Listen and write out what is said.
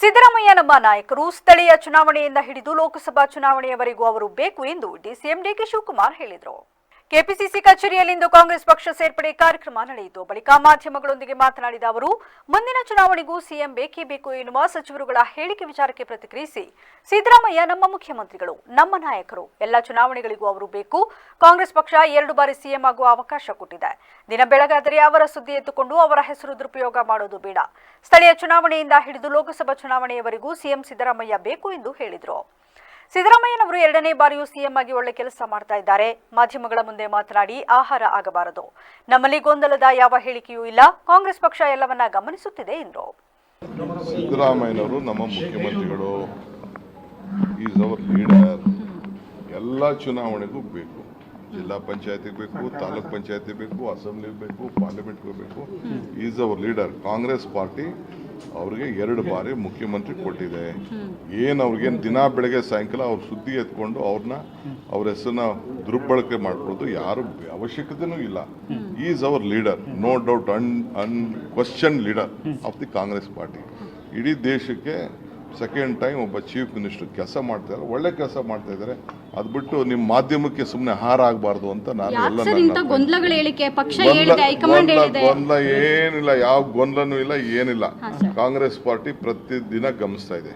ಸಿದ್ದರಾಮಯ್ಯ ನಮ್ಮ ನಾಯಕರು ಸ್ಥಳೀಯ ಚುನಾವಣೆಯಿಂದ ಹಿಡಿದು ಲೋಕಸಭಾ ಚುನಾವಣೆಯವರೆಗೂ ಅವರು ಬೇಕು ಎಂದು ಡಿಸಿಎಂ ಡಿಕೆ ಶಿವಕುಮಾರ್ ಹೇಳಿದರು. ಕೆಪಿಸಿಸಿ ಕಚೇರಿಯಲ್ಲಿಂದು ಕಾಂಗ್ರೆಸ್ ಪಕ್ಷ ಸೇರ್ಪಡೆ ಕಾರ್ಯಕ್ರಮ ನಡೆಯಿತು. ಬಳಿಕ ಮಾಧ್ಯಮಗಳೊಂದಿಗೆ ಮಾತನಾಡಿದ ಅವರು, ಮುಂದಿನ ಚುನಾವಣೆಗೂ ಸಿಎಂ ಬೇಕೇ ಬೇಕು ಎನ್ನುವ ಸಚಿವರುಗಳ ಹೇಳಿಕೆ ವಿಚಾರಕ್ಕೆ ಪ್ರತಿಕ್ರಿಯಿಸಿ ಸಿದ್ದರಾಮಯ್ಯ ನಮ್ಮ ಮುಖ್ಯಮಂತ್ರಿಗಳು, ನಮ್ಮ ನಾಯಕರು, ಎಲ್ಲ ಚುನಾವಣೆಗಳಿಗೂ ಅವರು ಬೇಕು. ಕಾಂಗ್ರೆಸ್ ಪಕ್ಷ ಎರಡು ಬಾರಿ ಸಿಎಂ ಆಗುವ ಅವಕಾಶ ಕೊಟ್ಟಿದೆ. ದಿನ ಬೆಳಗಾದರೆ ಅವರ ಸುದ್ದಿ ಎತ್ತುಕೊಂಡು ಅವರ ಹೆಸರು ದುರುಪಯೋಗ ಮಾಡೋದು ಬೇಡ. ಸ್ಥಳೀಯ ಚುನಾವಣೆಯಿಂದ ಹಿಡಿದು ಲೋಕಸಭಾ ಚುನಾವಣೆಯವರೆಗೂ ಸಿಎಂ ಸಿದ್ದರಾಮಯ್ಯ ಬೇಕು ಎಂದು ಹೇಳಿದರು. ಸಿದ್ದರಾಮಯ್ಯನವರು ಎರಡನೇ ಬಾರಿಯೂ ಸಿಎಂ ಆಗಿ ಒಳ್ಳೆ ಕೆಲಸ ಮಾಡ್ತಾ ಇದ್ದಾರೆ. ಮಾಧ್ಯಮಗಳ ಮುಂದೆ ಮಾತನಾಡಿ ಆಹಾರ ಆಗಬಾರದು. ನಮ್ಮಲ್ಲಿ ಗೊಂದಲದ ಯಾವ ಹೇಳಿಕೆಯೂ ಇಲ್ಲ. ಕಾಂಗ್ರೆಸ್ ಪಕ್ಷ ಎಲ್ಲವನ್ನ ಗಮನಿಸುತ್ತಿದೆ ಎಂದರು. ಸಿದ್ದರಾಮಯ್ಯನವರು ನಮ್ಮ ಮುಖ್ಯಮಂತ್ರಿಗಳು ಈಸ್ ಅವರ್ ಲೀಡರ್ ಎಲ್ಲ ಚುನಾವಣೆಗೂ ಬೇಕು. ಜಿಲ್ಲಾ ಪಂಚಾಯತಿಗೆ ಬೇಕು, ತಾಲೂಕ್ ಪಂಚಾಯತಿ ಬೇಕು ಅಸೆಂಬ್ಲಿ ಬೇಕು, ಪಾರ್ಲಿಮೆಂಟ್ಗೂ ಬೇಕು. Is our leader Congress party ಅವ್ರಿಗೆ ಎರಡು ಬಾರಿ ಮುಖ್ಯಮಂತ್ರಿ ಕೊಟ್ಟಿದೆ. ಏನು ಅವ್ರಿಗೇನು ದಿನ ಬೆಳಗ್ಗೆ ಸಾಯಂಕಾಲ ಅವ್ರ ಸುದ್ದಿ ಎತ್ಕೊಂಡು ಅವ್ರನ್ನ ಅವ್ರ ಹೆಸರನ್ನ ದುರ್ಬಳಕೆ ಮಾಡ್ಕೊಳ್ಳೋದು ಯಾರು ಅವಶ್ಯಕತೆನೂ ಇಲ್ಲ. Is our leader no doubt un un question leader of the Congress party ಇಡೀ ದೇಶಕ್ಕೆ ಸೆಕೆಂಡ್ ಟೈಮ್ ಒಬ್ಬ ಚೀಫ್ ಮಿನಿಸ್ಟರ್ ಕೆಲಸ ಮಾಡ್ತಾ ಇದ್ದಾರೆ ಒಳ್ಳೆ ಕೆಲಸ ಮಾಡ್ತಾ ಇದ್ದಾರೆ. ಅದ್ ಬಿಟ್ಟು ನಿಮ್ಮ ಮಾಧ್ಯಮಕ್ಕೆ ಸುಮ್ಮನೆ ಹಾರ ಆಗಬಾರ್ದು ಅಂತ ನಾನು ಎಲ್ಲ ಗೊಂದಲ ಏನಿಲ್ಲ ಯಾವ ಗೊಂದಲನೂ ಇಲ್ಲ ಏನಿಲ್ಲ. ಕಾಂಗ್ರೆಸ್ ಪಾರ್ಟಿ ಪ್ರತಿದಿನ ಗಮನಿಸ್ತಾ ಇದೆ.